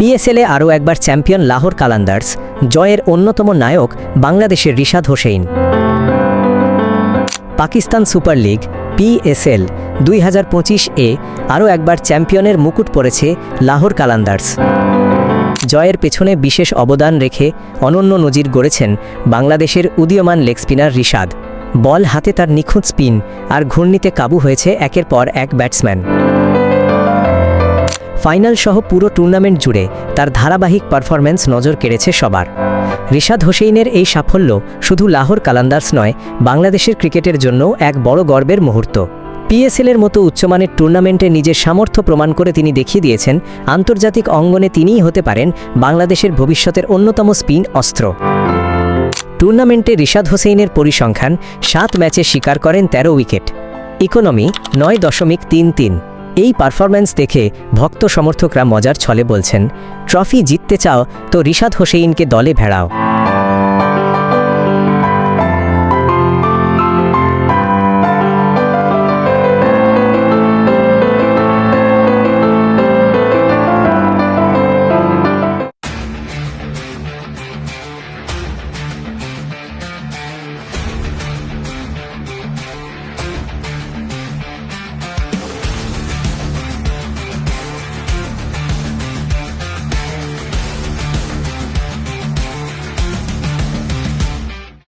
পিএসএলে আরও একবার চ্যাম্পিয়ন লাহোর কালান্দার্স, জয়ের অন্যতম নায়ক বাংলাদেশের Rishad Hossain. Pakistan super league, PSL দুই হাজার পঁচিশ এ আরও একবার চ্যাম্পিয়নের মুকুট পড়েছে লাহোর কালান্দার্স। জয়ের পেছনে বিশেষ অবদান রেখে অনন্য নজির গড়েছেন বাংলাদেশের উদীয়মান লেগ স্পিনার রিশাদ। বল হাতে তার নিখুঁত স্পিন আর ঘূর্ণিতে কাবু হয়েছে একের পর এক ব্যাটসম্যান। ফাইনাল সহ পুরো টুর্নামেন্ট জুড়ে তার ধারাবাহিক পারফরম্যান্স নজর কেড়েছে সবার। রিশাদ হোসেইনের এই সাফল্য শুধু লাহোর কালান্দার্স নয়, বাংলাদেশের ক্রিকেটের জন্য এক বড় গর্বের মুহূর্ত। পিএসএলের মতো উচ্চমানের টুর্নামেন্টে নিজের সামর্থ্য প্রমাণ করে তিনি দেখিয়ে দিয়েছেন, আন্তর্জাতিক অঙ্গনে তিনিই হতে পারেন বাংলাদেশের ভবিষ্যতের অন্যতম স্পিন অস্ত্র। টুর্নামেন্টে রিশাদ হোসেইনের পরিসংখ্যান সাত ম্যাচে শিকার করেন ১৩ উইকেট। ইকোনমি নয় দশমিক তিন তিন। এই পারফরম্যান্স দেখে ভক্ত সমর্থকরা মজার ছলে বলছেন, ট্রফি জিততে চাও তো রিশাদ হোসেইনকে দলে ভেড়াও।